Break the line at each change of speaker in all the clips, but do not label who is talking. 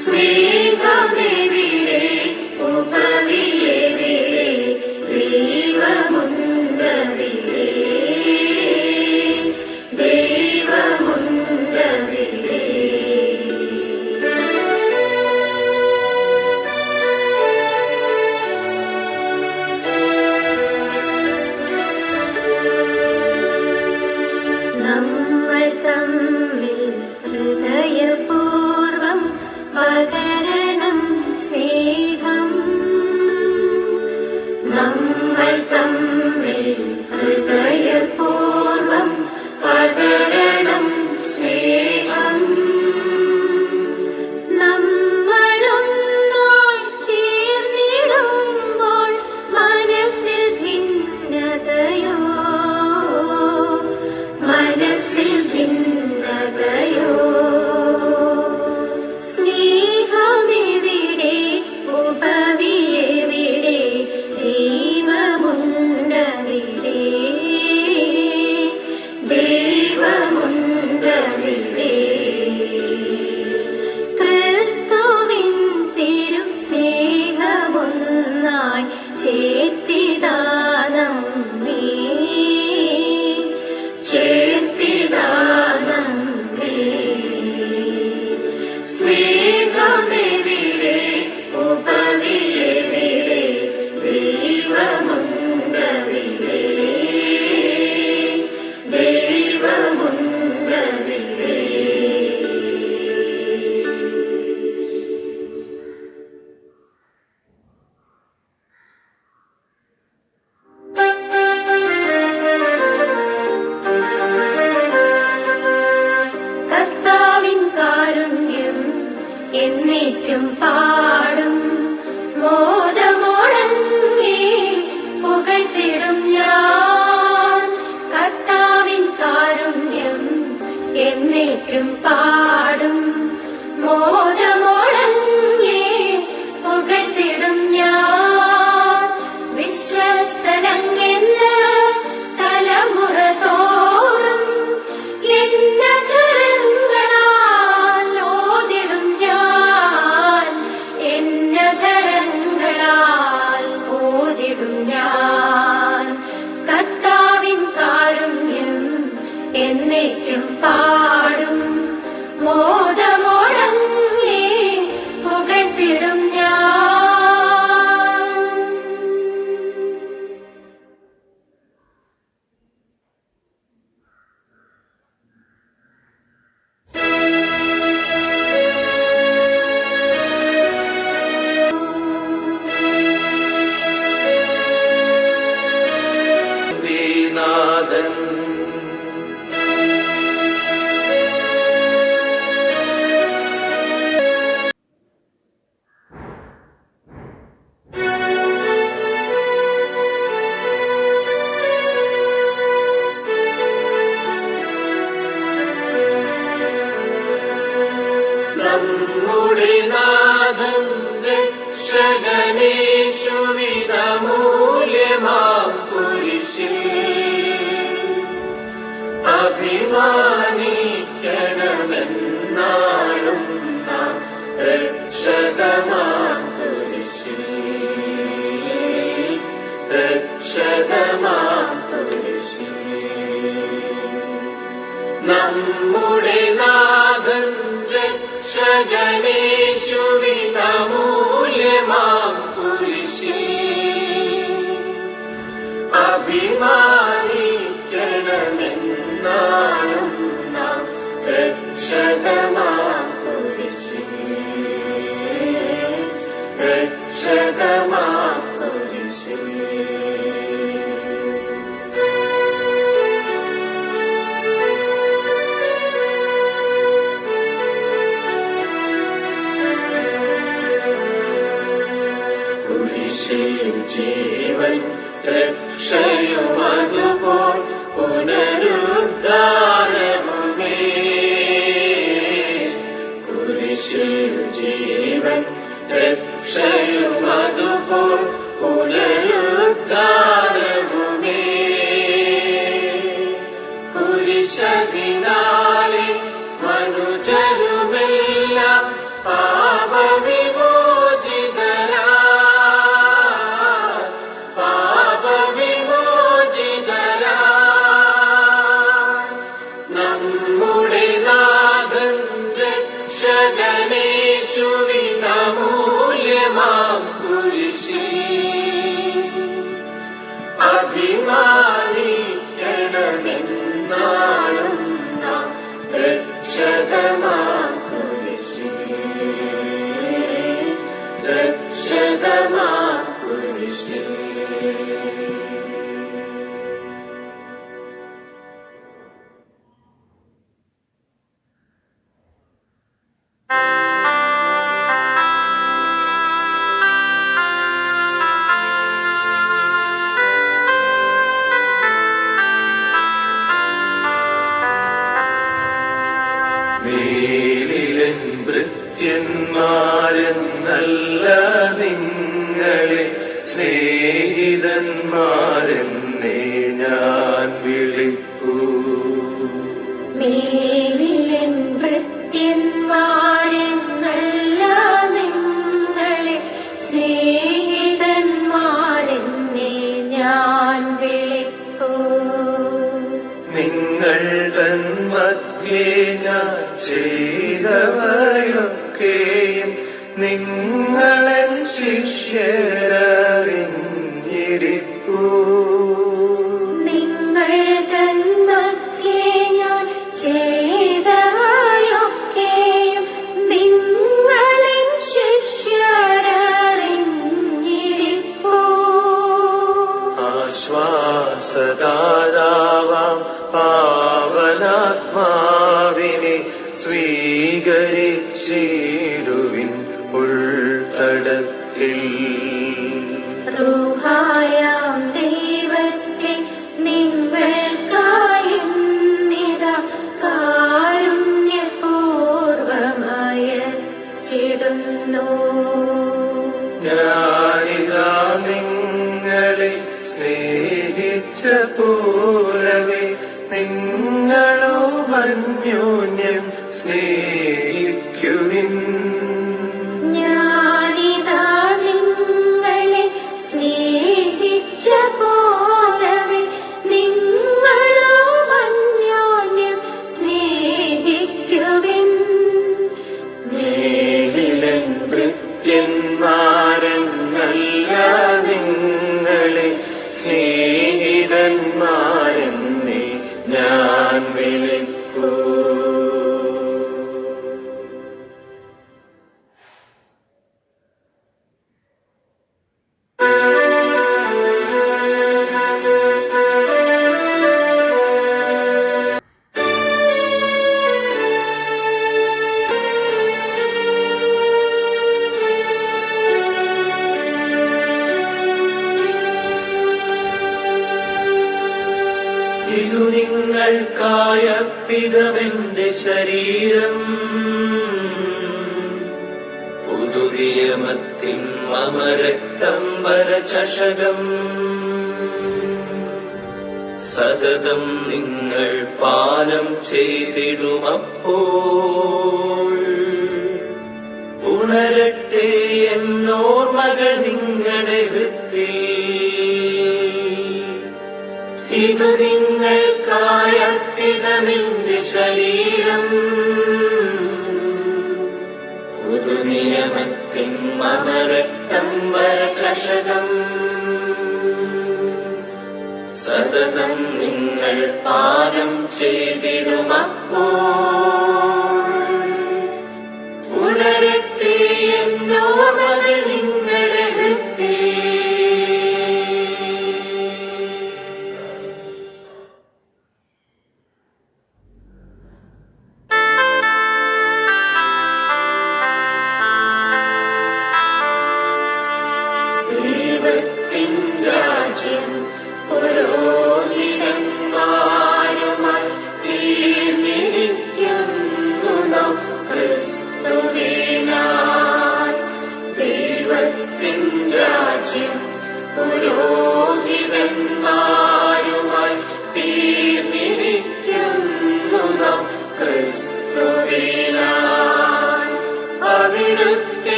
Sweet Home Baby എന്നേക്കും പാടും. മോദ പാടും
അഭിമാനിക്കണമെന്നാളും നാം രക്ഷതമാക്കുരിശിൽ രക്ഷതമാക്കുരിശിൽ നമ്മുടെ നാഥൻ
രക്ഷകനേശുവിതമൂല്യമാം കുരിശിൽ അഭിമാ കാണും നാം രക്ഷകമാം കുരിശിൽ രക്ഷകമാം
Mama. നിങ്ങളോ അന്യോന്യം സ്നേഹ ഉണരട്ടെ എന്നോർമകൾ നിങ്ങളുടെ ഹൃത്തിൽ. ഇത് നിങ്ങൾക്കായ അർപ്പിതമെന്റെ ശരീരം. പുതുനിയമത്തിൻ മമരക്തം വരചഷകം സതതം നിങ്ങൾ പാനം
ചെയ്തിടുമപ്പോ.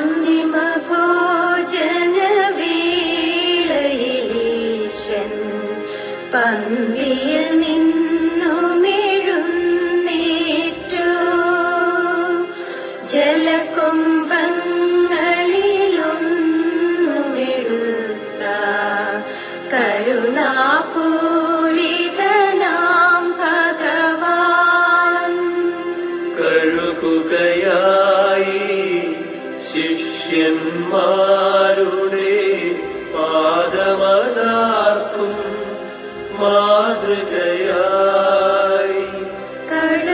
അന്തിമ ഭോജന വീളയിലീശൻ പന്തിയിൽ
നിന്നുമെഴുന്നേറ്റു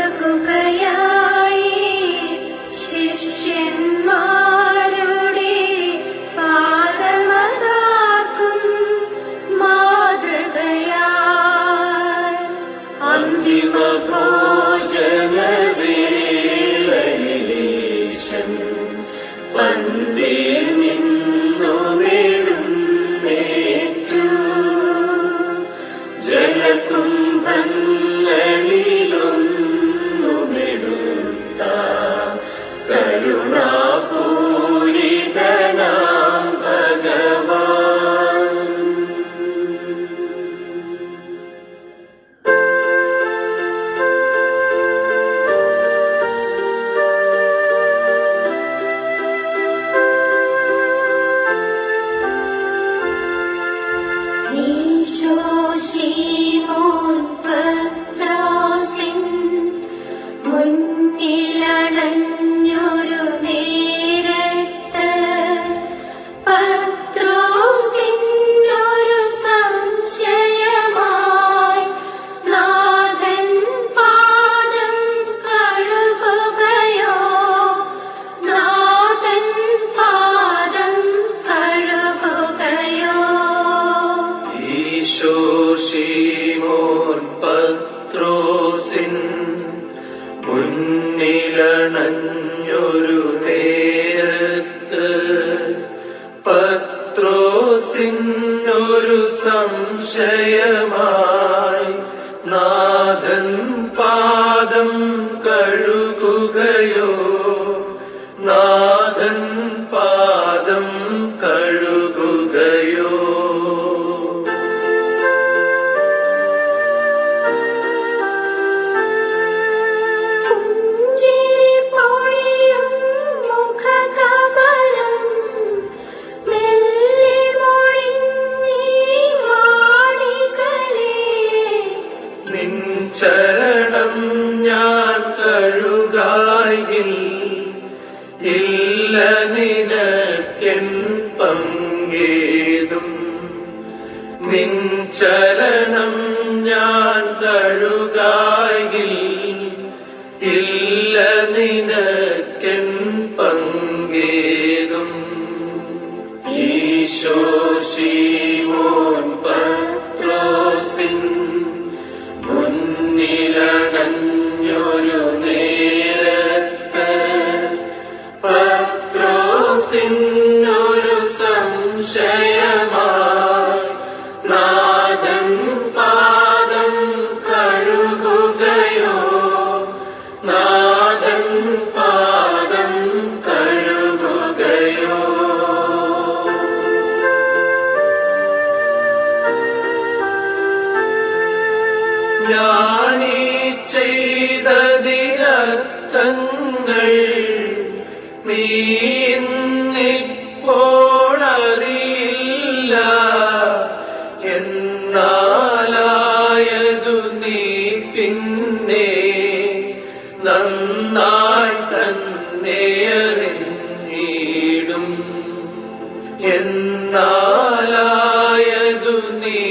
aku
kaya ചരണം ഞാൻ കഴുകായിൽ നാഥൻ
ಮುಂದೆ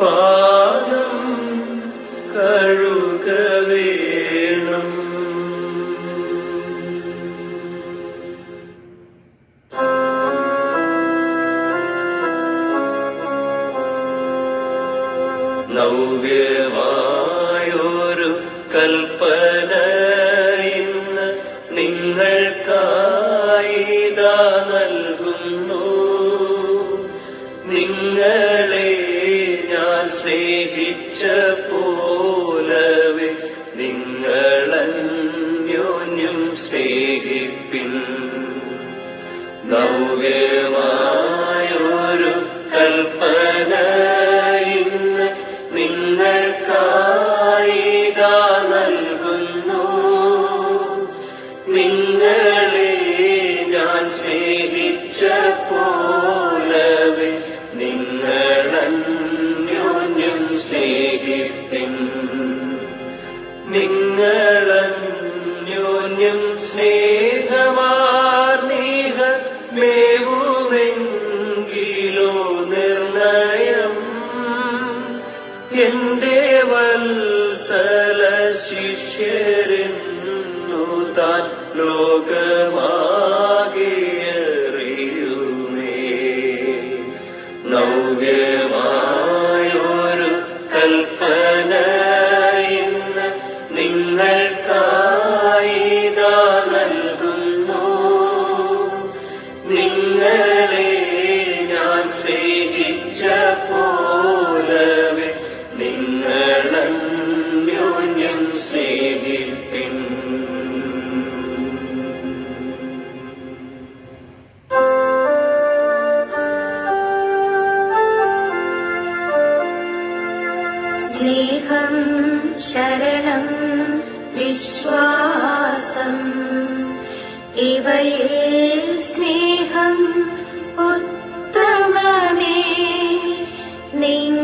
Oh. ഉത്തമമേ. നിങ്ങളിലായവയെന്നെന്നും